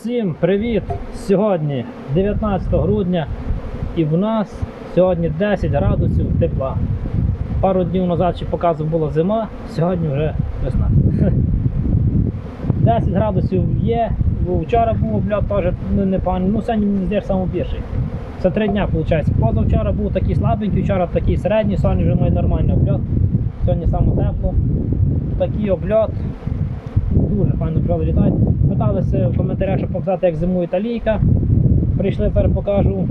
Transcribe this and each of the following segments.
Всім привіт! Сьогодні 19 грудня і в нас сьогодні 10 градусів тепла. Пару днів назад ще показував була зима, сьогодні вже весна. 10 градусів є, бо вчора був обльот теж непоганий, ну сьогодні мені здається перший. Це три дня виходить. Позавчора був такий слабенький, вчора такий середній, сьогодні вже має нормальний обльот. Сьогодні саме тепло. Такий обльот. Дуже файно бджоли літають. Питалися в коментарях, щоб показати, як зимує італійка. Прийшли, тепер покажу.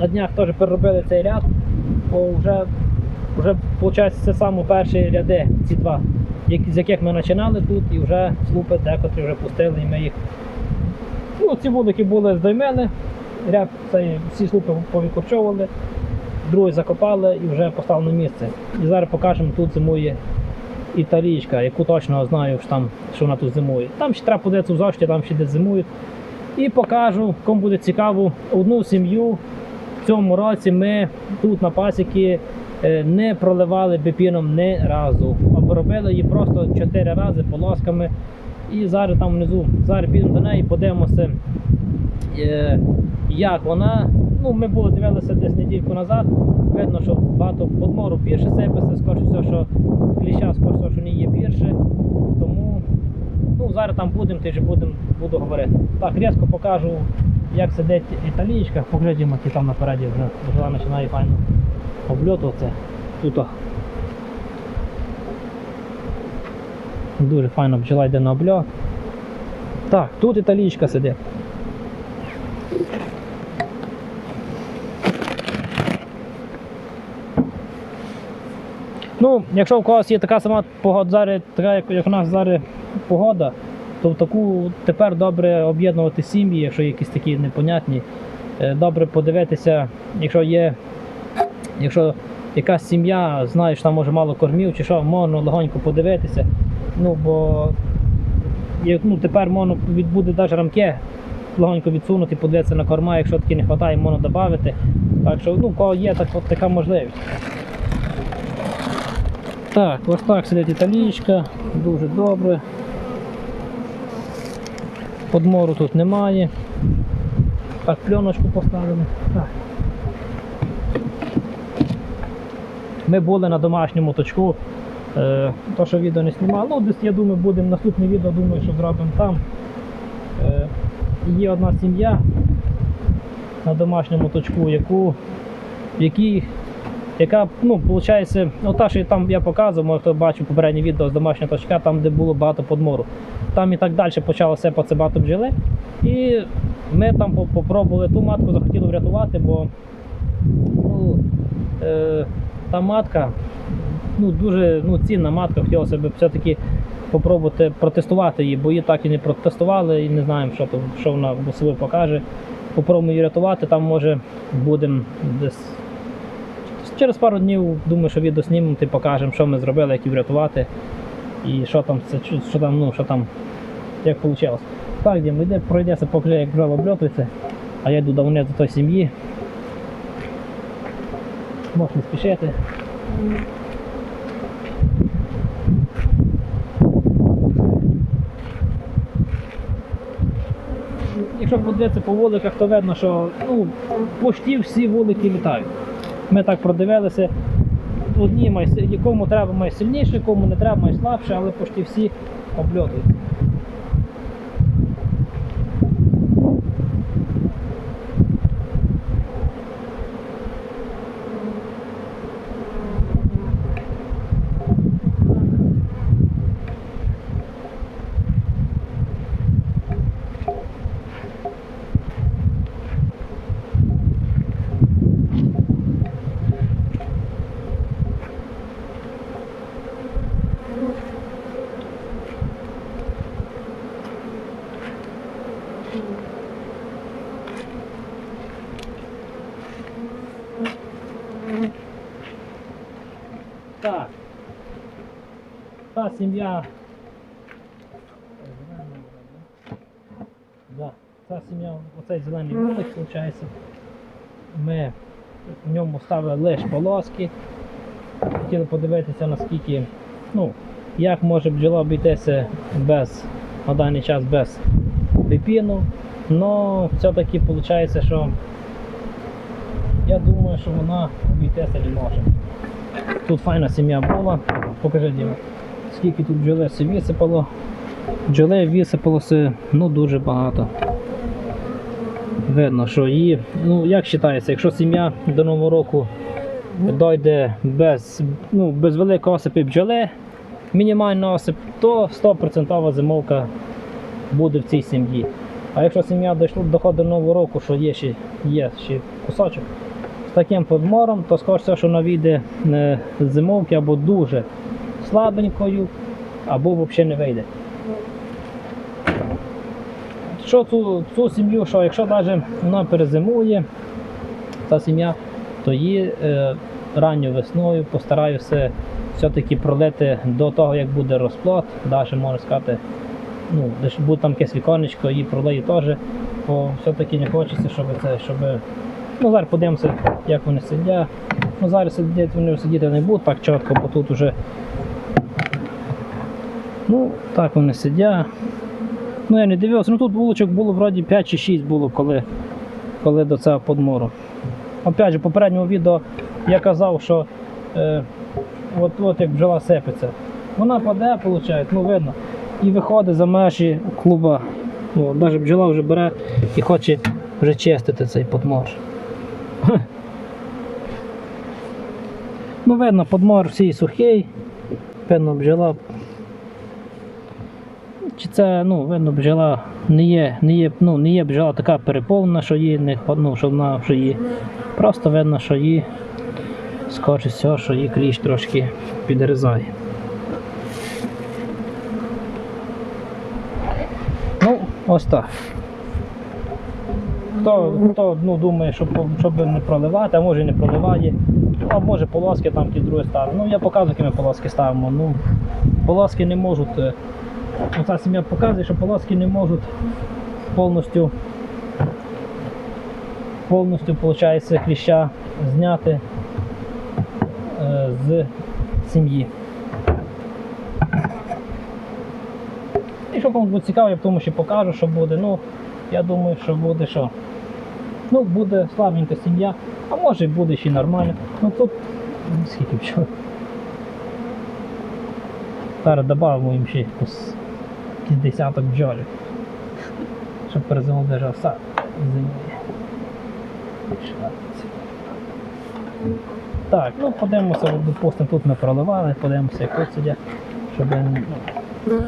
На днях теж переробили цей ряд, бо вже, вже виходить, це саме перші ряди, ці два, з яких ми починали тут, і вже слупи декотрі вже пустили, і ми їх. Ну, ці вулики були здоймели, ряд цей, всі слупи повікорчовували, другий закопали і вже поставили на місце. І зараз покажемо, тут зимує італійська, яку точно знаю, що, там, що вона тут зимує. Там ще треба подивитися в зошиті, там ще десь зимують. І покажу, кому буде цікаво, одну сім'ю в цьому році ми тут на пасіки е, не проливали біпіном ні разу. Обробили її просто 4 рази полосками. І зараз там внизу, зараз підемо до неї, подивимося, як вона. Ну, ми дивилися десь недільку назад. Видно, що багато подмору більше сипеться, скоріше все, що кліща, скоріше все, що не є більше. Тому ну, зараз там будемо, ти ж будемо, буду говорити. Так, різко покажу, як сидить італійська. Поглядімо, які там напереді вже бджола починає файно обльотувати. Тут. Дуже файно бджола йде на обльот. Так, тут італійська сидить. Ну, якщо у когось є така сама погода, зараз, така, як, як у нас зараз погода, то в таку тепер добре об'єднувати сім'ї, якщо є якісь такі непонятні. Е, Добре подивитися, якщо є, якщо якась сім'я знає, що там може мало кормів чи що, можна легонько подивитися. Ну, бо є, ну, тепер можна відбуде навіть рамки легонько відсунути, подивитися на корма, якщо таки не вистачає, можна додати. Так що ну, у кого є так, от, така можливість. Так, ось так сидить італійська, дуже добре. Подмору тут немає. Так, пленочку поставили. Так. Ми були на домашньому точку. Е, то, що відео не знімали. Ну, десь я думаю, будемо наступне відео, думаю, що зробимо там. Е, є одна сім'я на домашньому точку, яку, в якій яка, ну, виходить, ну, та, що там я показував, може хто бачив попереднє відео з домашнього точка, там, де було багато подмору. Там і так далі почало сипатися багато бджоли. І ми там по- попробували ту матку, захотіли врятувати, бо ну, е, та матка ну, дуже ну, цінна матка, хотілося б все-таки попробувати протестувати її, бо її так і не протестували, і не знаємо, що, що вона собі покаже. Попробуємо її рятувати, там може будемо десь Через пару днів думаю, що відео знімемо і покажемо, що ми зробили, як її врятувати. І що там, що там, ну, що там, як вийшло. Так, Дім, йде, пройдеться, покажи, як бджола обльотується, а я йду до до тої сім'ї. Можеш не спішити. Якщо подивитися по вуликах, то видно, що ну, почти всі вулики літають. Ми так продивилися. Одні якому треба має сильніше, кому не треба має слабше, але почти всі обльотують. Так. Та сім'я. Да. Та сім'я, оцей зелений вулик, виходить. Ми в ньому ставили лише полоски. Хотіли подивитися, наскільки, ну, як може бджола обійтися без, на даний час без пепіну, але все-таки виходить, що я думаю, що вона обійтися не може. Тут файна сім'я була. Покажи, Діма, скільки тут бджоли все висипало. Бджоли висипалося ну, дуже багато. Видно, що її, ну як вважається, якщо сім'я до Нового року дойде без, ну, без великого осипи бджоли, мінімальний осип, то 100% зимовка буде в цій сім'ї. А якщо сім'я доходить до Нового року, що є ще, є ще кусочок, таким подмором, то всього, що вона вийде е, з зимовки або дуже слабенькою, або взагалі не вийде. Що цю, цю сім'ю, що якщо навіть вона перезимує, та сім'я, то її е, ранньою весною постараюся все-таки пролити до того, як буде розплод, навіть можна сказати, ну, десь буде там якесь віконечко, її пролию теж, бо все-таки не хочеться, щоб це, щоб. Ну, зараз подивимося, як вони сидять. Ну, зараз сидять, вони сидіти не будуть так чітко, бо тут вже. Ну, так вони сидять. Ну, я не дивився, ну тут вуличок було вроді 5 чи 6 було, коли, коли до цього подмору. Опять же, в попередньому відео я казав, що е, от, от як бджола сипеться. Вона паде, виходить, ну видно, і виходить за межі клуба. Навіть бджола вже бере і хоче вже чистити цей подмор. Ну, видно, подмор всій сухий, певно, бджола чи це, ну, видно, бджола не є, не є, ну, не є бджола така переповнена, що її не ну, що вона що її. Просто видно, що її скоріше всього, що її кліщ трошки підрізає. Ну, ось так. Хто, хто ну, думає, що щоб не проливати, а може і не проливає, а може полоски там ті другі ставимо. Ну я показую, які ми полоски ставимо. Ну, полоски не можуть. е, Оця сім'я показує, що полоски не можуть повністю повністю виходить, кліща зняти е, з сім'ї. І що комусь буде цікаво, я в тому ще покажу, що буде. Ну, я думаю, що буде що. Ну, буде слабенька сім'я, а може буде ще нормально. Ну тут скільки пчол. Зараз додамо їм ще якусь десяток бджолів. Щоб перезимов держав сад зимує. Так, ну подивимося, допустимо, тут ми проливали, подивимося, як тут сидять, щоб, ну,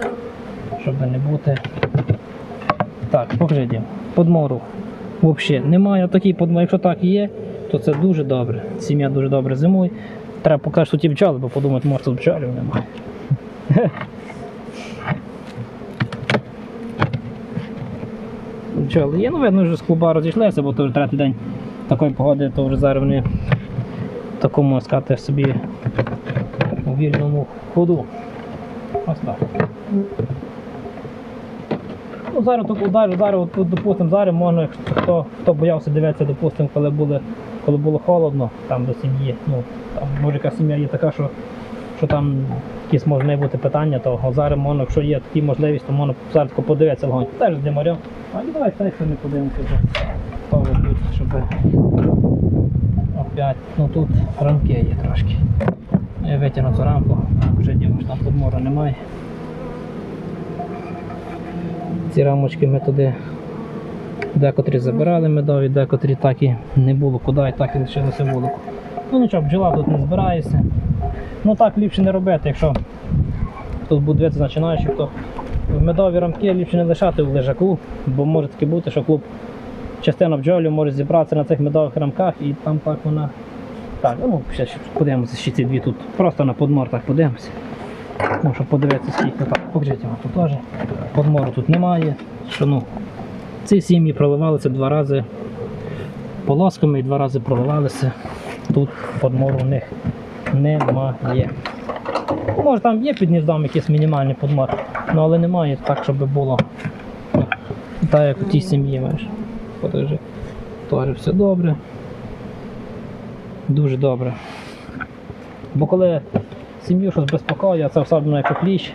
щоб не бути. Так, покажи подмору. Взагалі немає такий. Якщо так є, то це дуже добре. Сім'я дуже добре зимує. Треба показати, що ті бджоли, бо подумають, може тут бджолів немає. Бджоли є, ну видно, вже з клуба розійшлися, бо то вже третій день такої погоди, то вже зараз вони в такому, сказати, собі у вільному ходу. Ось так. Ну, зараз тут удар, зараз, тут, допустимо, зараз можна, хто, хто боявся дивитися, допустимо, коли, були, коли було холодно там до сім'ї. Ну, там, може яка сім'я є така, що, що там якісь можуть бути питання, то зараз можна, якщо є такі можливість, то можна зараз подивитися вогонь. Теж з димарем. А ну давай так що не подивимося щоб опять, ну тут рамки є трошки. Я витягну цю рамку, вже дімо, що там подмору немає. Ці рамочки ми туди декотрі забирали медові, декотрі так і не було куди, і так і лишилося вулику. Ну нічого, бджола тут не збирається. Ну так ліпше не робити, якщо тут буде починаючи, то медові рамки ліпше не лишати в лежаку, бо може таки бути, що клуб частина бджолів може зібратися на цих медових рамках і там так вона. Так, ну ще, подивимося, ще ці дві тут. Просто на подмор так подивимося. Ну, щоб подивитися, скільки так. Вам тут теж. Подмору тут немає. Що, ну, ці сім'ї проливалися два рази полосками і два рази проливалися. Тут подмору у них немає. Може там є під гніздом якийсь мінімальний подмор, ну, але немає так, щоб було. Так як у тій сім'ї маєш. Покажи. Теж все добре. Дуже добре. Бо коли сім'ю щось безпокоює, це особливо якщо кліщ,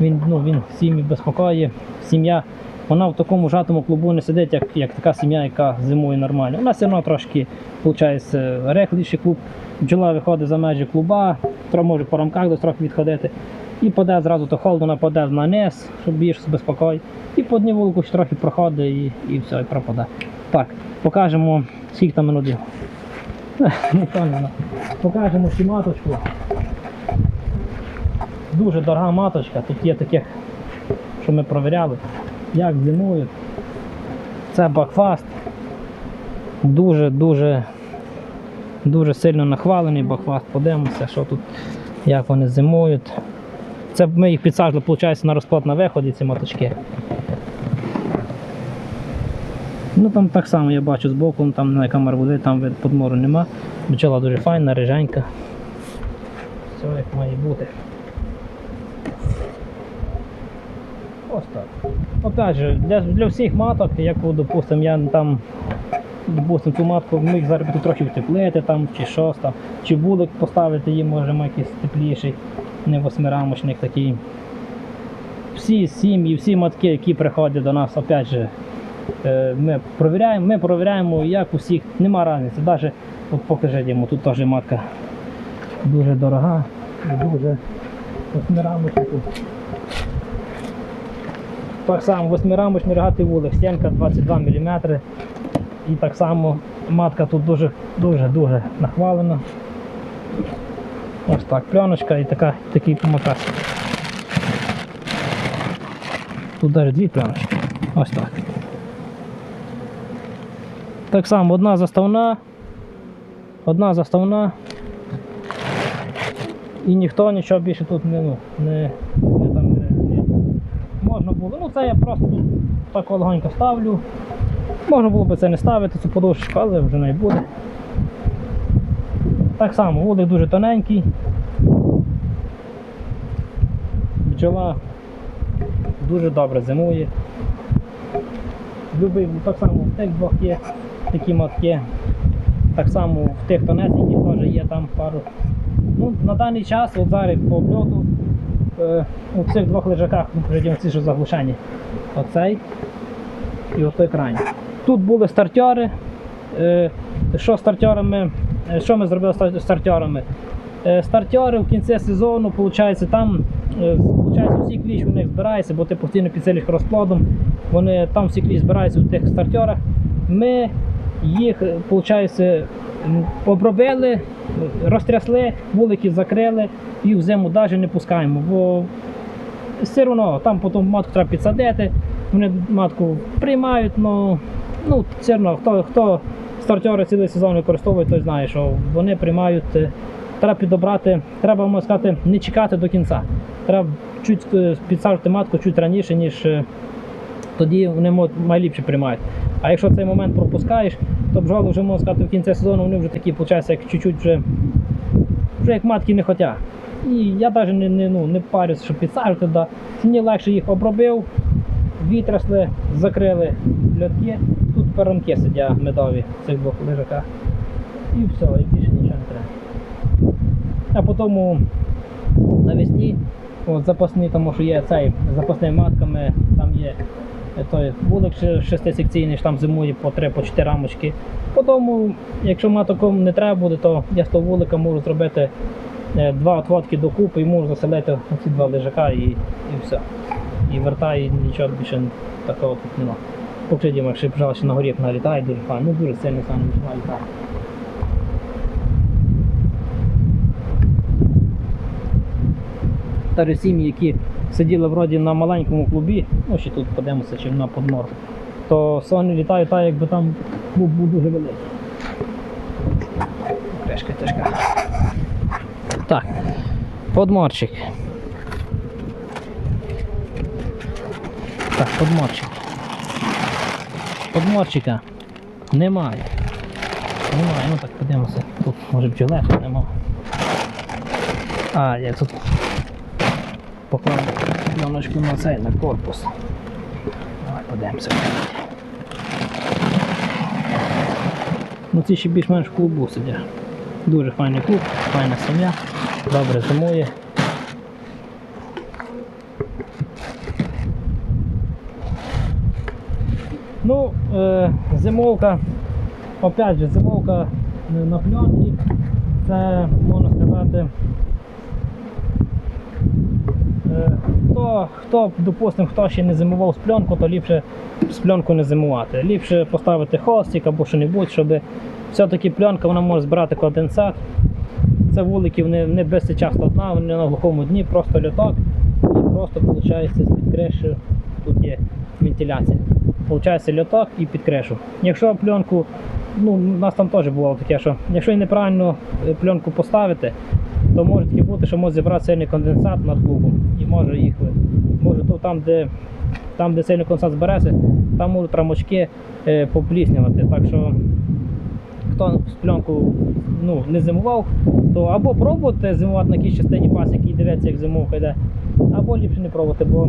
він, ну, він сім'ю безпокоює, сім'я Вона в такому жатому клубу не сидить, як, як така сім'я, яка зимує нормально. У нас все одно трошки виходить, рехліший клуб. Бджола виходить за межі клуба, може по рамках десь трохи відходити. І паде зразу то вона паде на низ, щоб більш безпокой. І по одній вулику ще трохи проходить і, і все, і пропаде. Так, покажемо, скільки там минут. Покажемо цю маточку. Дуже дорога маточка. Тут є таких, що ми провіряли, як зимують. Це бакфаст. Дуже-дуже дуже сильно нахвалений бакфаст. Подивимося, що тут, як вони зимують. Це ми їх підсаджували, виходить, на розплод на виході, ці моточки. Ну там так само я бачу збоку, ну, там на камеру буде, там подмору нема. Бджола дуже файна, риженька. Все як має бути. Ось так. Опять же, для, для всіх маток, як, допустим, я там, допустим, цю матку їх зараз трохи втеплити там, чи щось чи вулик поставити їм, можемо якийсь тепліший, не восьмирамочник такий. Всі сім'ї, всі матки, які приходять до нас, опять же, е, ми провіряємо, ми провіряємо, як усіх, нема різниці. Навіть, от йому, тут теж матка дуже дорога, дуже восьмирамочник. Так само восьмирамочний рогатий вулик, стінка 22 мм. І так само матка тут дуже дуже дуже нахвалена. Ось так, пленочка і така, такий помакаш. Тут навіть дві пленочки. Ось так. Так само одна заставна, одна заставна. І ніхто нічого більше тут не, ну, не можна було. Ну це я просто тут так легонько ставлю. Можна було б це не ставити, цю подушечку, але вже не буде. Так само, вулик дуже тоненький. Бджола дуже добре зимує. Любий, так само в тих двох є такі матки. Так само в тих тонесеньких теж є там пару. Ну, на даний час, от зараз по обльоту, у цих двох лежаках, ці що заглушені. Оцей і отой крайній. Тут були стартери. Е, що стартерами, е, що ми зробили стартерами? Е, Стартери в кінці сезону, виходить, там е, виходить, всі кліч у них збираються, бо ти постійно підсилюєш розплодом. Вони там всі кліч збираються у тих стартерах. Ми їх, виходить, обробили, розтрясли, вулики закрили і в зиму навіть не пускаємо, бо все одно там потім матку треба підсадити, вони матку приймають, но, ну все одно хто, хто стартери цілий сезон використовує, той знає, що вони приймають. е, Треба підобрати, треба можна сказати, не чекати до кінця. Треба чуть е, підсаджувати матку чуть раніше, ніж е, тоді вони найліпше приймають. А якщо цей момент пропускаєш, то бджоли вже можна сказати в кінці сезону вони вже такі, виходить, як чуть-чуть вже, вже як матки не хочуть. І я навіть не, не, ну, не парюсь, щоб підсаджувати. Да. Мені легше їх обробив, вітрасли, закрили льотки. Тут перонки сидять медові в цих двох лежаках. І все, і більше нічого не треба. А потім навесні, от запасні, тому що є цей з запасними матками, там є той вулик шестисекційний, там зимує по 3 по 4 рамочки. Потім, якщо матоком не треба буде, то я з того вулика можу зробити е, два отводки докупи і можу заселити ці два лежака і, і все. І вертаю, і нічого більше такого тут нема. Поки якщо ще на горі налітає, дуже файно, ну дуже сильно саме літає. Старі сім'ї, які сиділи вроді на маленькому клубі, ну ще тут подивимося, чи на подмор, то соні літають так, якби там клуб був дуже великий. Тежка, тежка. Так, подморчик. Так, подморчик. Подморчика немає. Немає, ну так подивимося. Тут може б бджоле, нема. А, я тут поклав пленочку на цей, на корпус. Давай подивимося. Ну ці ще більш-менш в клубу сидять. Дуже файний клуб, файна сім'я, добре зимує. Ну, е, зимовка, опять же, зимовка на пленки, це можна сказати. Е, Хто, хто, допустимо, хто ще не зимував з пленку, то ліпше з пленку не зимувати. Ліпше поставити холстик або що-небудь, щоб все-таки пленка вона може збирати конденсат. Це вулики не, не без часто дна, вони на глухому дні, просто льоток і просто виходить з-під креші тут є вентиляція. Получається льоток і під крешу. Якщо пленку, ну у нас там теж було таке, що якщо неправильно е, пленку поставити, то може таке бути, що може зібрати сильний конденсат над клубом і може їх може то там, де там, де сильний конденсат збереться, там можуть рамочки е, попліснювати. Так що хто пленку ну, не зимував, то або пробувати зимувати на якійсь частині пасіки і дивитися, як зимовка йде, або ліпше не пробувати, бо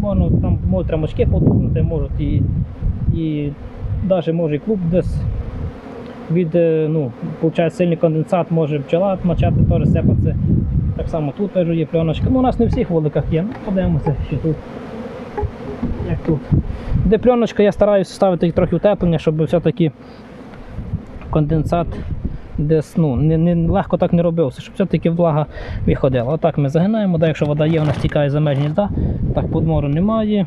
можна, там можуть рамочки потухнути, можуть і, і навіть може і клуб десь від е, ну, виходить, сильний конденсат може пчела мочати, теж сипатися. Так само тут теж є пленочка. Ну, у нас не всіх вуликах є. Ну, подивимося, що тут. Як тут. Де пленочка, я стараюся ставити трохи утеплення, щоб все-таки конденсат десь ну, не, не, легко так не робився, щоб все-таки влага виходила. Отак ми загинаємо, да, якщо вода є, вона стікає за меж гнізда, так подмору немає.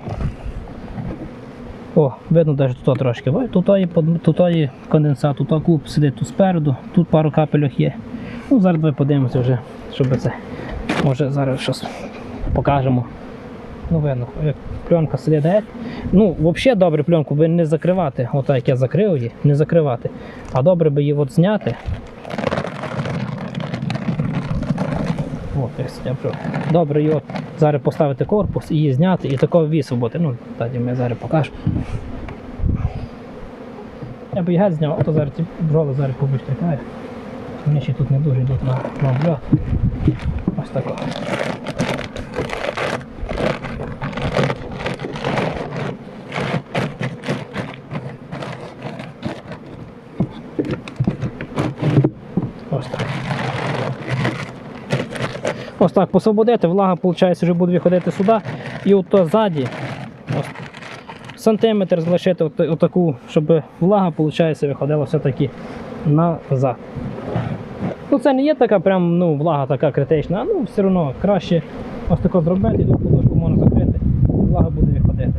О, видно навіть тут трошки. Ой, Тут є, тут є конденсат, тут клуб сидить тут спереду, тут пару капельок є. Ну, зараз давай подивимося вже, щоб це. Може зараз щось покажемо. Ну, видно, як пленка сидить. Ну, взагалі добре пленку би не закривати. Отак як я закрив її, не закривати. А добре би її от зняти. От, ось я. Добре її от зараз поставити корпус і її зняти і такого висвободити. Ну, тоді ми зараз покажу. Я б геть зняв, а то зараз ці бджоли зараз побичкають. Мені ще тут не дуже йдуть на, на. Ось тако. Ось так посвободити, влага, виходить, вже буде виходити сюди. І от ззаді, ось, сантиметр залишити от, отаку, щоб влага, виходить, виходила все-таки назад. Ну це не є така прям ну, влага така критична, ну все одно краще ось тако зробити, тут подушку можна закрити, і влага буде виходити.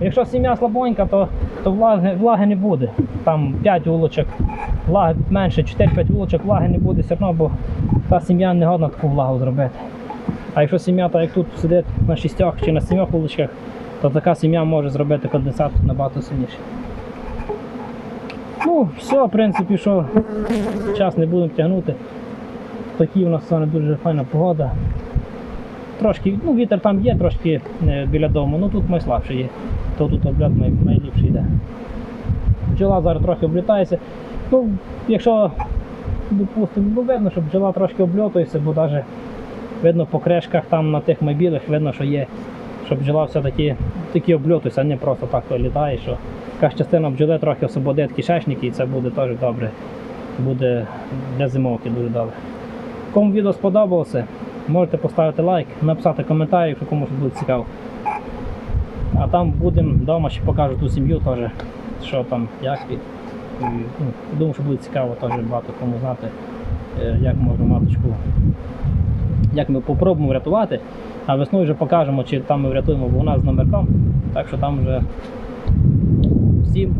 Якщо сім'я слабонька, то, то влаги, влаги не буде. Там 5 вулочок, влаги менше 4-5 вулочок, влаги не буде все одно, бо та сім'я не годна таку влагу зробити. А якщо сім'я, так як тут сидить на шістьох чи на сім'ях вуличках, то така сім'я може зробити конденсат набагато сильніше. Ну, все, в принципі, що час не будемо тягнути. Такі у нас сьогодні дуже файна погода. Трошки, ну вітер там є трошки е, біля дому, ну тут найслабше є. То тут обльот най, найліпший йде. Бджола зараз трохи облітається. Ну, якщо, допустимо, ну видно, що бджола трошки обльотується, бо навіть видно по крешках там на тих мобілах, видно, що є, що бджола все-таки такі обльотується, а не просто так літає, що якась частина бджоли трохи освободить кишечники і це буде теж добре. Буде для зимовки дуже добре. Кому відео сподобалося, можете поставити лайк, написати коментар, якщо комусь буде цікаво. А там будемо вдома ще покажу ту сім'ю теж, що там, як. І, і, ну, думаю, що буде цікаво теж багато кому знати, е, як можна маточку, як ми попробуємо врятувати. А весною вже покажемо, чи там ми врятуємо, бо у нас з номерком. Так що там вже всім